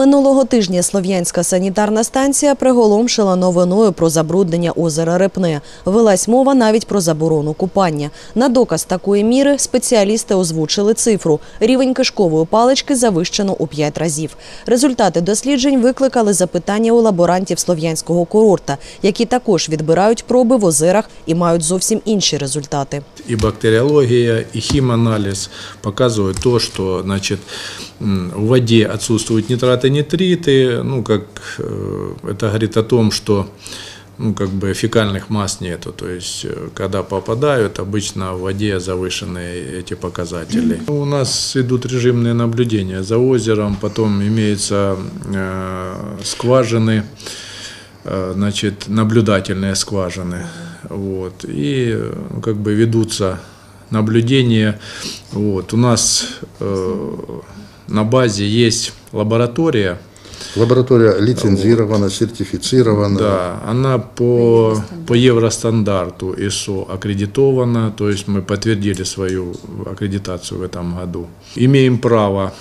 Минулого тижня Слов'янська санітарна станція приголомшила новиною про забруднення озера Репне. Велась мова навіть про заборону купання. На доказ такої міри спеціалісти озвучили цифру. Рівень кишкової палички завищено у 5 разів. Результати досліджень викликали запитання у лаборантів слов'янського курорта, які також відбирають проби в озерах і мають зовсім інші результати. и бактериология, и химанализ показывают то, что значит, м, в воде отсутствуют нитраты, нитриты. Ну, как э, это говорит о том, что ну, как бы фекальных масс нету. То есть, э, когда попадают, обычно в воде завышенные эти показатели. У нас идут режимные наблюдения за озером, потом имеются э, скважины, э, значит, наблюдательные скважины. Вот, и ну, как бы ведутся наблюдения. Вот, у нас э, на базе есть лаборатория, Лаборатория лицензирована, сертифицирована. да, она по, по евростандарту ISO аккредитована, то есть мы подтвердили свою аккредитацию в этом году. Имеем право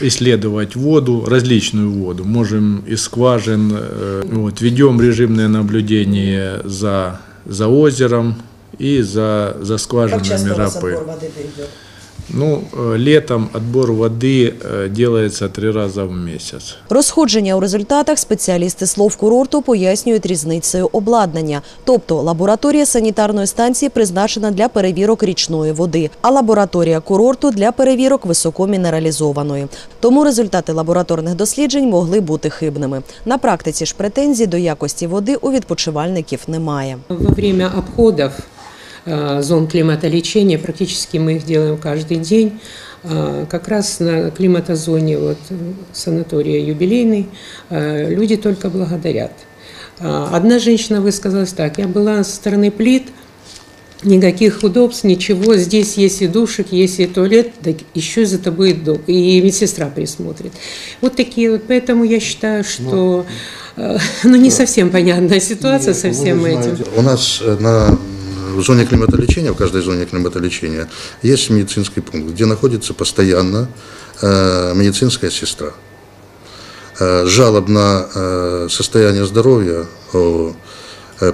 исследовать воду, различную воду. Можем из скважин, э, вот, ведем режимное наблюдение за, за озером и за, за скважинами рапы. Ну, э, летом отбор воды э, делается три раза в месяц. Розходження у результатах спеціалісти слов курорту пояснюють різницею обладнання. Тобто лабораторія санітарної станції призначена для перевірок річної води, а лабораторія курорту для перевірок високомінералізованої. Тому результати лабораторних досліджень могли бути хибними. На практиці ж претензій до якості води у відпочивальників немає. Во время обходов э, зон климатолечения, практически мы их делаем каждый день, э, как раз на климатозоне вот, э, санатория юбилейный э, люди только благодарят. Одна женщина высказалась так, я была со стороны плит, никаких удобств, ничего, здесь есть и душик, есть и туалет, так еще за тобой и дом- и медсестра присмотрит. Вот такие вот, поэтому я считаю, что э, ну, не совсем понятная ситуация со всем этим. У нас э, на в зоне климатолечения, в каждой зоне климатолечения, есть медицинский пункт, где находится постоянно э, медицинская сестра. Э, жалоб на э, состояние здоровья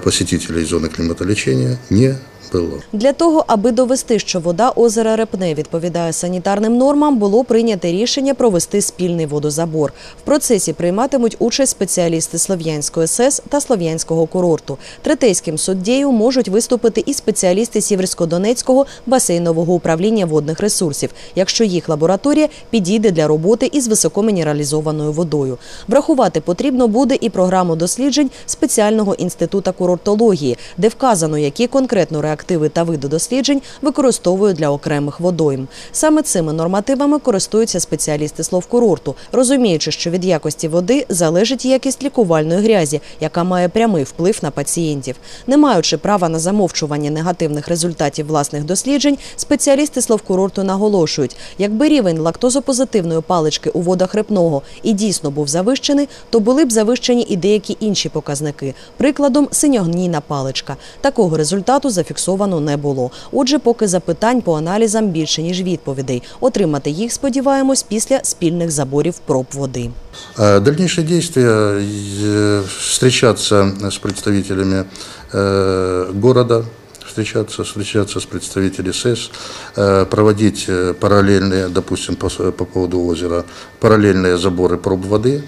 посетителей зоны климатолечения не было. Для того, аби довести, що вода озера Репне відповідає санітарним нормам, було прийнято рішення провести спільний водозабор. В процесі прийматимуть участь спеціалісти Слов'янської СЕС та Слов'янського курорту. Третейським суддєю можуть виступити і спеціалісти Сіверсько-Донецького басейнового управління водних ресурсів, якщо їх лабораторія підійде для роботи із високомінералізованою водою. Врахувати потрібно буде і програму досліджень спеціального інституту курортології, де вказано, які конкретно реактиви та види досліджень використовують для окремих водойм. Саме цими нормативами користуються спеціалісти словкурорту, розуміючи, що від якості води залежить якість лікувальної грязі, яка має прямий вплив на пацієнтів. Не маючи права на замовчування негативних результатів власних досліджень, спеціалісти словкурорту наголошують, якби рівень лактозопозитивної палички у водах репного і дійсно був завищений, то були б завищені і деякі інші показники. Прикладом синьогнійна паличка. Такого результату зафіксовано не було. Отже, поки запитань по аналізам більше ніж відповідей. Отримати їх сподіваємось після спільних заборів проб води. А Дальнейшие действия э, встречаться с представителями э, города, встречаться, встречаться с представителями СЭС, э, проводить э, параллельные, допустим, по, с- по поводу озера, параллельные заборы проб воды,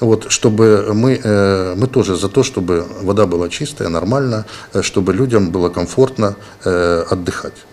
вот, чтобы мы, э, мы тоже за то, чтобы вода была чистая, нормальная, э, чтобы людям было комфортно э, отдыхать.